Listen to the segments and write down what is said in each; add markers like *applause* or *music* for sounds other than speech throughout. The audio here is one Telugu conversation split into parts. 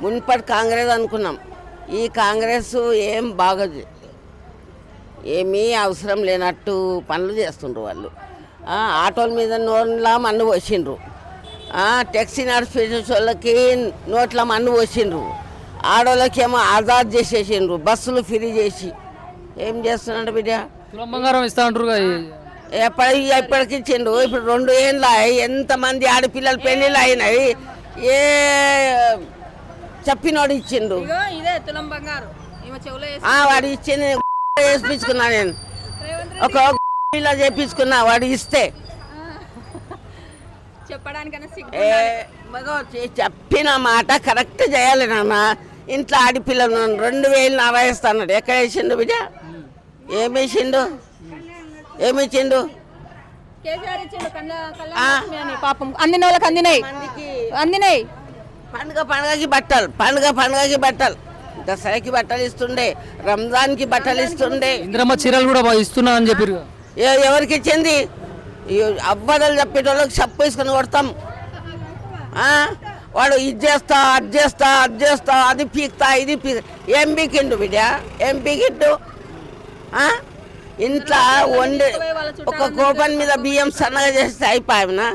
మున్పటి కాంగ్రెస్ అనుకున్నాం. ఈ కాంగ్రెస్ ఏం బాగోదు. ఏమీ అవసరం లేనట్టు పనులు చేస్తుండ్రు వాళ్ళు. ఆటోల మీద నోట్ల మన్ను పోసిండ్రు. ఆ, ట్యాక్సీ నడిపే వాళ్ళకి నోట్ల మన్ను పోసిండ్రు. ఆడోళ్ళకి ఏమో ఆజాద్ చేసేసిండ్రు బస్సులు ఫ్రీ చేసి. ఏం చేస్తున్నాడు బిడ్డ? బంగారం ఇస్తా అంటారు ఎప్పటి ఎప్పటికి ఇచ్చిండు ఇప్పుడు రెండు ఏళ్ళు ఎంతమంది ఆడపిల్లలు పెళ్ళిళ్ళు అయినాయి? ఏ చెప్పినోడు ఇచ్చిండు. ఇదే తులం బంగారు. వాడు ఇచ్చింది *laughs* వేసుపించుకున్నా నేను. ఒక *laughs* ఇలా చేపించుకున్నా వాడు ఇస్తే. చెప్పిన మాట కరెక్ట్ చేయాలి నాన్న. ఇంట్లో ఆడపిల్లలు రెండు వేలు నారాయిస్తాడు ఎక్కడ వేసిండు బిడ్డ? ఏమి వేసిండు? ఏమి ఇచ్చిండు? పాపం. అందిన. వాళ్ళకి అందినాయి అందినాయి పండుగ పండుగకి బట్టలు పండుగ పండుగకి బట్టలు. దసరాకి బట్టలు ఇస్తుండే రంజాన్కి బట్టలు ఇస్తుండే. ఇందిరమ్మ చీరలు కూడా ఇస్తున్నా అని చెప్పారు. ఎవరికి ఇచ్చింది? అవ్వదలు చెప్పేటోళ్ళకి చెప్పు వేసుకొని కొడతాం. ఆ? వాడు ఇది చేస్తా అది చేస్తా అది చేస్తా అది పీక్తా ఇది పీక్. ఏం పీకిండు బిడ్డ? ఏం పీకిండు? ఆ? ఇంట్లో వండి ఒక కోపన్ మీద బియ్యం సన్నగా చేస్తే అయిపోయామనా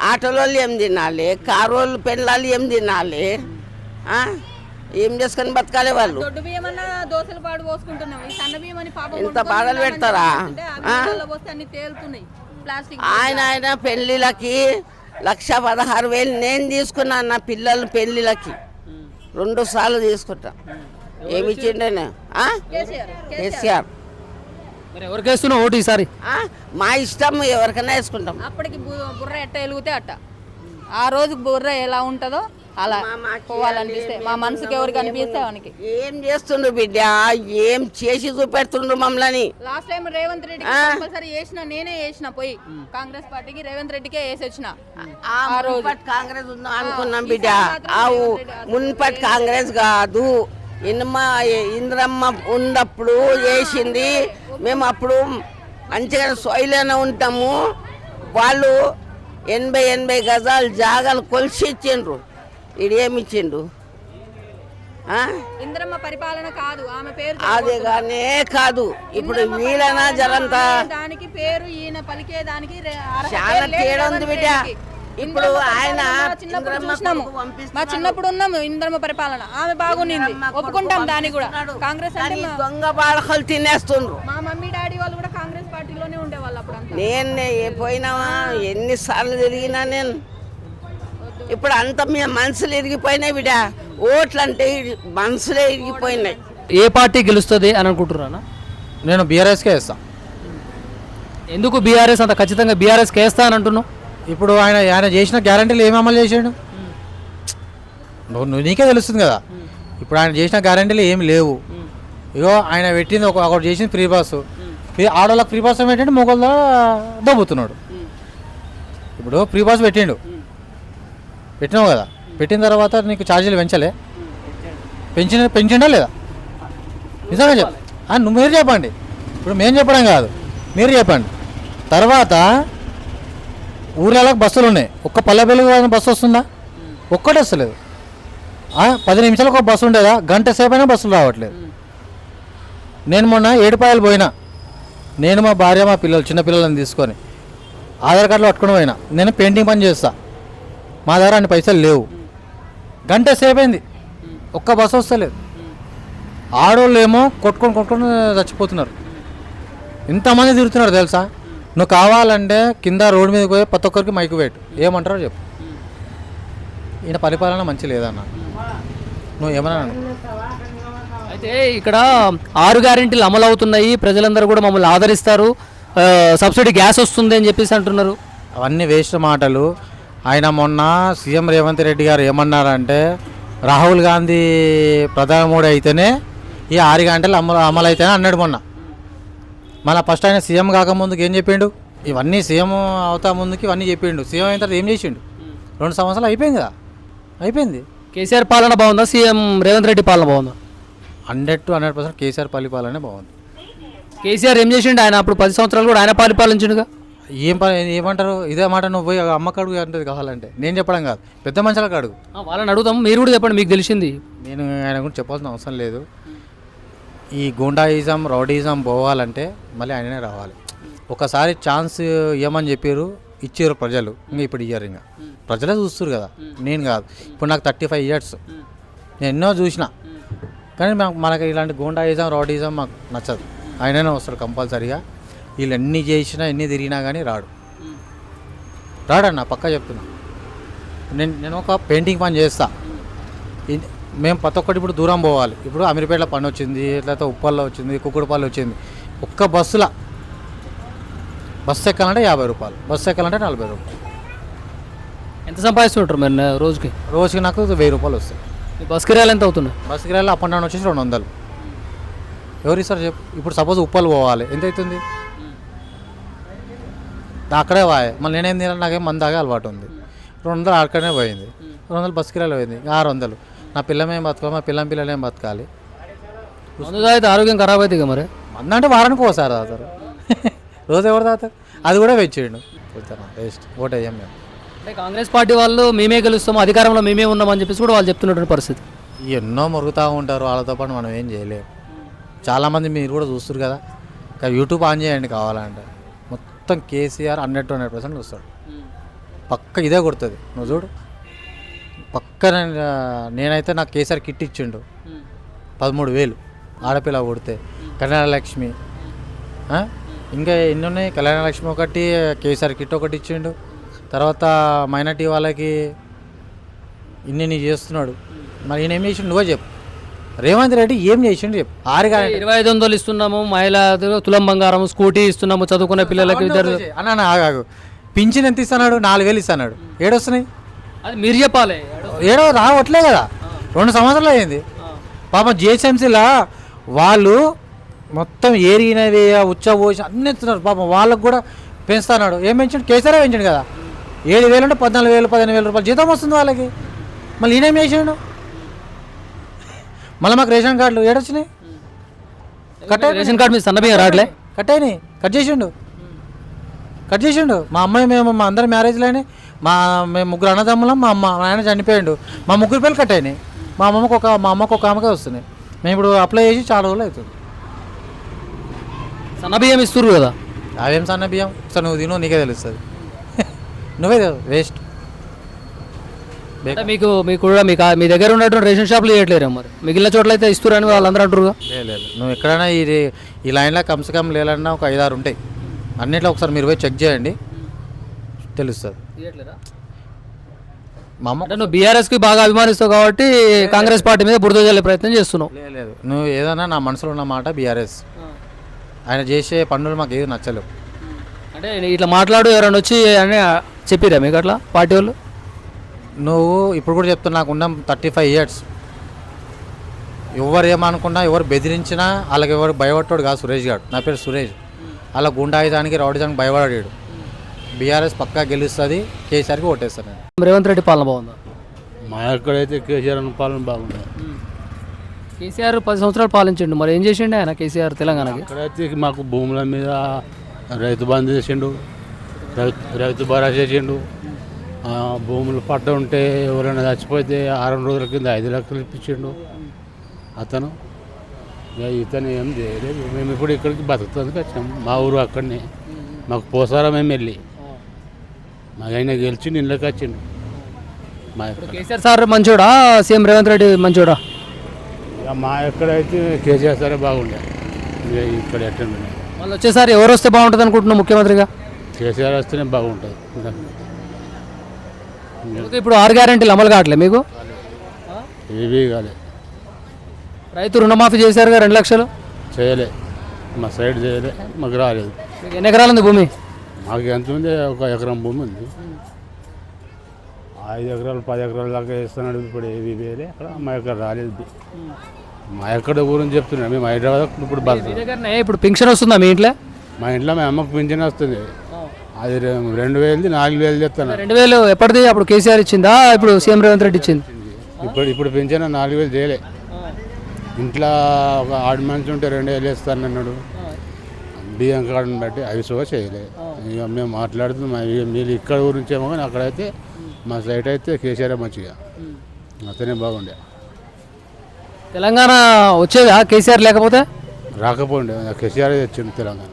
ఆటోలో ఏం తినాలి? కారు వాళ్ళు పెళ్ళాలి ఏం తినాలి? ఆ? ఏం చేసుకొని బతకాలి వాళ్ళు? ఇంత బాధలు పెడతారా? ఆయన ఆయన పెళ్ళిళ్ళకి లక్ష పదహారు వేలు నేను తీసుకున్నాను నా పిల్లల పెళ్ళిళ్ళకి. రెండు సార్లు తీసుకుంటా. ఏమి ఇచ్చిండే కేసీఆర్. మరి ఎవరికి వేస్తున్నావు ఓటు ఈసారి? ఆ? మా ఇష్టం ఎవరికైనా వేసుకుంటాం. అప్పటికి బు- బుర్ర ఎట్ట వెలిగితే అట్ట. ఆ రోజు బుర్ర ఎలా ఉంటుందో అలా పోవాలనిపిస్తే మా మనసుకి ఎవరికి అనిపిస్తే వానికి. ఏం చేస్తుండ్రు బిడ్డ? ఏం చేసి చూపెడుతుండ్రు మమ్మల్ని? Last time Revanth Reddy compulsory వేసిన నేనే వేసిన పోయి. కాంగ్రెస్ పార్టీకి రేవంత్ రెడ్డికే వేసి వచ్చిన ఆ మున్పటి కాంగ్రెస్ ఉందాం అనుకున్నాం బిడ్డ. ఆ ఊ- మున్పటి కాంగ్రెస్ కాదు. ఇన్మ ఇంద్రమ్మ ఉన్నప్పుడు వేసింది మేము అప్పుడు మంచిగా సొయిలోనే ఉంటాము. వాళ్ళు ఎనభై ఎనభై గజాలు జాగాలు కొలిసి ఇచ్చిండ్రు. ఇచ్చిండు ఆ? ఇంద్రమ్మ పరిపాలన కాదు ఆమె పేరు అదే కానీ కాదు. ఇప్పుడు వీళ్ళనా జరంతా దానికి పేరు ఈయన పలికే దానికి చాలా తేడా ఉంది బిడ్డ. ఇప్పుడు ఆయన చిన్నప్పుడు చూసినాము. మా చిన్నప్పుడు ఉన్నాము ఇంద్రమ్మ పరిపాలన. ఆమె బాగుండింది ఒప్పుకుంటాం దాన్ని కూడా. కాంగ్రెస్ అంటే దొంగ బాడకలు తినేస్తుండ్రు. మా మమ్మీ డాడీ వాళ్ళు కూడా కాంగ్రెస్ పార్టీలోనే ఉండేవాళ్ళు అప్పుడు అంతా నేను ఏ పోయినావా? ఎన్నిసార్లు తిరిగినా నేను. ఇప్పుడు అంత మీ మనసులు ఇరిగిపోయినాయి బిడ్డ. ఓట్లు అంటే మనసులే ఇరిగిపోయినాయి. ఏ పార్టీ గెలుస్తుంది అని అనుకుంటున్నారా నేను బీఆర్ఎస్కే వేస్తాను ఎందుకు బీఆర్ఎస్ అంత ఖచ్చితంగా బీఆర్ఎస్కి వేస్తా అని అంటున్నావు? ఇప్పుడు ఆయన ఆయన చేసిన గ్యారంటీలు ఏమి అమలు చేశాడు నువ్వు నువ్వు నీకే తెలుస్తుంది కదా. ఇప్పుడు ఆయన చేసిన గ్యారంటీలు ఏమి లేవు. ఇగో ఆయన పెట్టింది ఒక ఒకటి చేసింది ఫ్రీ పాస్ ఫ్రీ ఆడవాళ్ళకి ఫ్రీ పాస్ ఏంటంటే మొగల దబ్బుతున్నాడు. ఇప్పుడు ఫ్రీ పాస్ పెట్టిండు. పెట్టినావు కదా. పెట్టిన తర్వాత నీకు ఛార్జీలు పెంచలే. పెంచిన పెంచిండా లేదా? నిజంగా చెప్ప. నువ్వు మీరు చెప్పండి. ఇప్పుడు మేము చెప్పడం కాదు. మీరు చెప్పండి. తర్వాత ఊర్లలో బస్సులు ఉన్నాయి. ఒక్క పల్లె వెలుగు బస్సు వస్తుందా? ఒక్కటి వస్తలేదు. పది నిమిషాలకు ఒక బస్సు ఉండేదా? గంట సేపు అయినా బస్సులు రావట్లేదు. నేను మొన్న ఏడుపాయలు పోయినా. నేను మా భార్య మా పిల్లలు చిన్నపిల్లలను తీసుకొని ఆధార్ కార్డులు పట్టుకుని పోయినా. నేను పెయింటింగ్ పని చేస్తా. మా దగ్గర అన్ని పైసలు లేవు. గంట సేపు అయింది ఒక్క బస్సు వస్తలేదు. ఆడవాళ్ళు ఏమో కొట్టుకొని కొట్టుకొని చచ్చిపోతున్నారు. ఇంతమంది తిరుగుతున్నారు తెలుసా? నువ్వు కావాలంటే కింద రోడ్డు మీదకి పోయి ప్రతి ఒక్కరికి మైకు పెట్టు. ఏమంటారో చెప్పు. ఈయన పరిపాలన మంచి లేదన్న. నువ్వు ఏమన్నా. అయితే ఇక్కడ ఆరు గ్యారెంటీలు అమలు అవుతున్నాయి ప్రజలందరూ కూడా మమ్మల్ని ఆదరిస్తారు. సబ్సిడీ గ్యాస్ వస్తుంది అని చెప్పేసి అంటున్నారు. అవన్నీ వేస్ట్ మాటలు. ఆయన మొన్న సీఎం రేవంత్ రెడ్డి గారు ఏమన్నారంటే రాహుల్ గాంధీ ప్రధానమోడి అయితేనే ఈ ఆరు గంటలు అమలు అమలు అయితేనే అన్నాడు మొన్న. మళ్ళీ ఫస్ట్ ఆయన సీఎం కాకముందుకు ఏం చెప్పిండు? ఇవన్నీ సీఎం అవుతా ముందుకి ఇవన్నీ చెప్పిండు. సీఎం అయిన తర్వాత ఏం చేసిండు? రెండు సంవత్సరాలు అయిపోయింది కదా. అయిపోయింది. కేసీఆర్ పాలన బాగుందా? సీఎం రేవంత్ రెడ్డి పాలన బాగుందా? Hundred to hundred percent KCR పరిపాలనే బాగుంది. కేసీఆర్ ఏం చేసిండు? ఆయన అప్పుడు పది సంవత్సరాలు కూడా ఆయన పరిపాలించిండుగా ఏం పని ఏమంటారు? ఇదే మాట నువ్వు పోయి అమ్మకు అడుగు అంటది కావాలంటే. నేను చెప్పడం కాదు. పెద్ద మనుషులకు అడుగు వాళ్ళని అడుగుతాం మీరు కూడా చెప్పండి. మీకు తెలిసింది. నేను ఆయన గురించి చెప్పాల్సిన అవసరం లేదు. ఈ గుండాయిజం రౌడీజం పోవాలంటే మళ్ళీ ఆయననే రావాలి. ఒకసారి ఛాన్స్ ఇవ్వమని చెప్పారు ఇచ్చారు ప్రజలు. ఇంకా ఇప్పుడు ఇయ్యారు ఇంకా. ప్రజలే చూస్తారు కదా. నేను కాదు. ఇప్పుడు నాకు థర్టీ ఫైవ్ ఇయర్స్. నేను ఎన్నో చూసిన. కానీ మాకు మనకి ఇలాంటి గోండాయిజం రౌడీజం మాకు నచ్చదు. ఆయననే వస్తాడు కంపల్సరీగా. వీళ్ళు ఎన్ని చేసినా ఎన్ని తిరిగినా కానీ రాడు. రాడన్న పక్క చెప్తున్నా. నేను నేను ఒక పెయింటింగ్ పని చేస్తా. మేము ప్రతి ఒక్కటి ఇప్పుడు దూరం పోవాలి. ఇప్పుడు అమీర్పేటలో పని వచ్చింది లేకపోతే ఉప్పల్లో వచ్చింది కుక్కుడుపల్లి వచ్చింది. ఒక్క బస్సులో బస్సు ఎక్కాలంటే యాభై రూపాయలు. బస్సు ఎక్కాలంటే నలభై రూపాయలు. ఎంత సంపాదిస్తుంటారు మీరు నె- రోజుకి? రోజుకి నాకు వెయ్యి రూపాయలు వస్తాయి. మీ బస్ కిరాయిలు ఎంత అవుతున్నాయి? బస్సు కిరాయిలు అప్ అండ్ డౌన్ వచ్చేసి రెండు వందలు. ఎవరు ఇస్తారు చెప్పు. ఇప్పుడు సపోజ్ ఉప్పలు పోవాలి. ఎంత అవుతుంది? అక్కడే వాయే మళ్ళీ నేనేం తినాలి? నాకేం మంది దాగా అలవాటు ఉంది. రెండు వందలు అక్కడనే పోయింది. రెండు వందలు బస్సు కిరాయిలు పోయింది. ఇంకా ఆరు వందలు. నా పిల్లమేం బతకాలి? మా పిల్లం పిల్లలు ఏం బతకాలి తాగితే ఆరోగ్యం ఖరాబ్ అవుతుంది మరి? మంద అంటే వారానికి ఒకసారి తాగుతారు. రోజు ఎవరు తాగుతారు? అది కూడా వెచ్చేయండు వేస్ట్. ఓట్ అయ్యాం మేము. అంటే కాంగ్రెస్ పార్టీ వాళ్ళు మేమే గెలుస్తాం అధికారంలో మేమే ఉన్నామని చెప్పేసి కూడా వాళ్ళు చెప్తున్నటువంటి పరిస్థితి. ఎన్నో మురుగుతూ ఉంటారు వాళ్ళతో పాటు మనం ఏం చేయలేము చాలామంది మీరు కూడా చూస్తారు కదా. ఇంకా యూట్యూబ్ ఆన్ చేయండి కావాలంటే. మొత్తం KCR hundred to hundred percent చూస్తాడు. పక్క ఇదే కొడుతుంది. నువ్వు చూడు. పక్కన నేనైతే నాకు కేసీఆర్ కిట్ ఇచ్చిండు. పదమూడు వేలు ఆడపిల్ల కొడితే. కళ్యాణ లక్ష్మి? ఇంకా ఎన్ని ఉన్నాయి కళ్యాణ లక్ష్మి ఒకటి కేసీఆర్ కిట్ ఒకటి ఇచ్చిండు. తర్వాత మైనార్టీ వాళ్ళకి ఇన్ని నీ చేస్తున్నాడు. మరి ఈయన ఏం చేసిండు? నువ్వే చెప్పు. రేవంత్ రెడ్డి ఏం చేసిండు చెప్పు. ఆరుగా ఇరవై ఐదు వందలు ఇస్తున్నాము మహిళా తులం బంగారం స్కూటీ ఇస్తున్నాము చదువుకునే పిల్లలకి ఇద్దరు అన్న ఆగాగు పింఛన్ ఎంత ఇస్తున్నాడు? నాలుగు వేలు ఇస్తున్నాడు. ఏడొస్తున్నాయి? అది మీరు చెప్పాలి. ఏడో రావట్లే కదా. రెండు సంవత్సరాలు అయింది. పాపం జిహెచ్ఎంసీలా వాళ్ళు మొత్తం ఏరిగినవి ఉచ్చ పోసి అన్ని ఇస్తున్నారు పాపం వాళ్ళకు కూడా పెంచుతున్నాడు. ఏం పెంచాడు? కేసీఆర్ పెంచాడు కదా. ఏడు వేలు అంటే పద్నాలుగు వేలు పదిహేను వేల రూపాయలు జీతం వస్తుంది వాళ్ళకి. మళ్ళీ ఈయనేం చేసాడు? మళ్ళీ మాకు రేషన్ కార్డులు ఏడొచ్చినాయి? కట్ రేషన్ కార్డు మీద సన్నబియ్యం రావట్లే. కట్ అయినాయి. కట్ చేసిండు. కట్ చేసిండు. మా అమ్మాయి మేము మా అందరి మ్యారేజ్లోనే మా మేము ముగ్గురు అన్నదమ్ములం మా అమ్మ ఆయన చనిపోయిండు. మా ముగ్గురు పిల్లలు కట్ అయినాయి. మా అమ్మకు ఒక మా అమ్మకు ఒక ఆమెకే వస్తున్నాయి. మేము ఇప్పుడు అప్లై చేసి చాలా రోజులు అవుతుంది. సన్నబియ్యం ఇస్తుర్రు కదా. అవేం సన్న బియ్యం సార్ నువ్వు తిను నీకే తెలుస్తుంది. *laughs* నువ్వే వేస్ట్ అంటే మీకు మీకు కూడా మీకు మీ దగ్గర ఉన్నటువంటి రేషన్ షాపులు ఇవ్వట్లేరు మరి? మిగిలిన చోట్ల అయితే ఇస్తురని వాళ్ళందరూ అంటారు లేదు నువ్వు ఎక్కడైనా ఈ ఈ లైన్లో కమ్సే కమ్ లేలన్నా ఒక ఐదారు ఉంటాయి. అన్నిట్లో ఒకసారి మీరు పోయి చెక్ చేయండి. తెలుస్తుంది. మా అమ్మ నువ్వు బీఆర్ఎస్కి బాగా అభిమానిస్తావు కాబట్టి కాంగ్రెస్ పార్టీ మీద బురద జల్లే ప్రయత్నం చేస్తున్నావు. లేదు నువ్వు ఏదైనా నా మనసులో ఉన్న మాట బీఆర్ఎస్. ఆయన చేసే పనులు మాకు ఏది నచ్చలేవు. అంటే ఇట్లా మాట్లాడు ఎవరైనా వచ్చి అని చెప్పిరా మీకు అట్లా పార్టీ వాళ్ళు? నువ్వు ఇప్పుడు కూడా చెప్తున్నా నాకు ఉన్న థర్టీ ఫైవ్ ఇయర్స్. ఎవరు ఏమనుకున్నా ఎవరు బెదిరించినా వాళ్ళకి ఎవరు భయపడ్డాడు కాదు సురేష్ గారు నా పేరు సురేష్. అలా గుండాయుధానికి రౌడీదానికి భయపడాడు బీఆర్ఎస్ పక్కా గెలుస్తుంది కేసీఆర్కి ఓటేస్తాను నేను. రేవంత్ రెడ్డి పాలన బాగుందా? మా ఎక్కడైతే కేసీఆర్ పాలన బాగుంది. కేసీఆర్ పది సంవత్సరాలు పాలించిండు. మరి ఏం చేసిండు ఆయన కేసీఆర్ తెలంగాణకి? అక్కడైతే మాకు భూముల మీద రైతు బంద్ చేసిండు. రైతు భరోసా చేసిండు. భూములు పట్ట ఉంటే ఎవరైనా చచ్చిపోతే ఆరు రోజుల కింద ఐదు లక్షలు ఇప్పించిండు అతను. ఇతను ఏం చేయలేదు. మేము ఇప్పుడు ఇక్కడికి బతుకుతుంది వచ్చాం మా ఊరు అక్కడనే. మాకు పోసారం మేము వెళ్ళి మాకు ఆయన గెలిచి ఇళ్ళకి వచ్చిండు. మా కేసీఆర్ సార్ మంచోడా? సీఎం రేవంత్ రెడ్డి మంచోడా? మా ఎక్కడైతే కేసీఆర్ సరే బాగుండే. ఇక ఇక్కడ ఎట్టండి మళ్ళీ వచ్చేసారి ఎవరు వస్తే బాగుంటుంది అనుకుంటున్నావు ముఖ్యమంత్రిగా? కేసీఆర్ వస్తేనే బాగుంటుంది. ఇప్పుడు ఆరు గ్యారెంటీలు అమలు కావట్లేదు మీకు? ఏవీ కాలే. రైతు రుణమాఫీ చేశారుగా రెండు లక్షలు? చేయలే. మా సైడ్ చేయలే మాకు రాలేదు. ఎన్ని ఎకరాలు ఉంది భూమి? మాకు ఎంత ఉంది ఒక ఎకరం భూమి ఉంది. ఐదు ఎకరాలు పది ఎకరాల దాకా వేస్తున్నాడు ఇప్పుడు ఏవి వేరే అక్కడ మా ఎక్కడ రాలేదు మా ఎక్కడ గురించి చెప్తున్నాడు మేము హైదరాబాద్ ఇప్పుడు మీ బతుకుతాం దగ్గరనే ఇప్పుడు పింఛన్ వస్తుందా మీ ఇంట్లో? మా ఇంట్లో మా అమ్మకు పింఛన్ వస్తుంది. అది రె- రెండు వేలది నాలుగు వేలు చెప్తాను రెండు వేలు ఎప్పటిది? అప్పుడు కేసీఆర్ ఇచ్చిందా? ఇప్పుడు సీఎం రేవంత్ రెడ్డి ఇచ్చింది. ఇప్పుడు ఇప్పుడు పింఛన్ నాలుగు వేలు చేయలే. ఇంట్లో ఒక ఆడు మనిషి ఉంటే రెండు వేలు వేస్తాను అన్నాడు. బియ్యం కార్డుని బట్టి అవి సో చేయలే. ఇక మేము మాట్లాడుతున్నాం ఇక మీరు ఇక్కడ గురించేమో కానీ అక్కడైతే మా సైట్ అయితే కేసీఆర్ మంచిగా. అతనే బాగుండే. తెలంగాణ వచ్చేదా కేసీఆర్ లేకపోతే? రాకపోండే కేసీఆర్ తెచ్చిండు తెలంగాణ.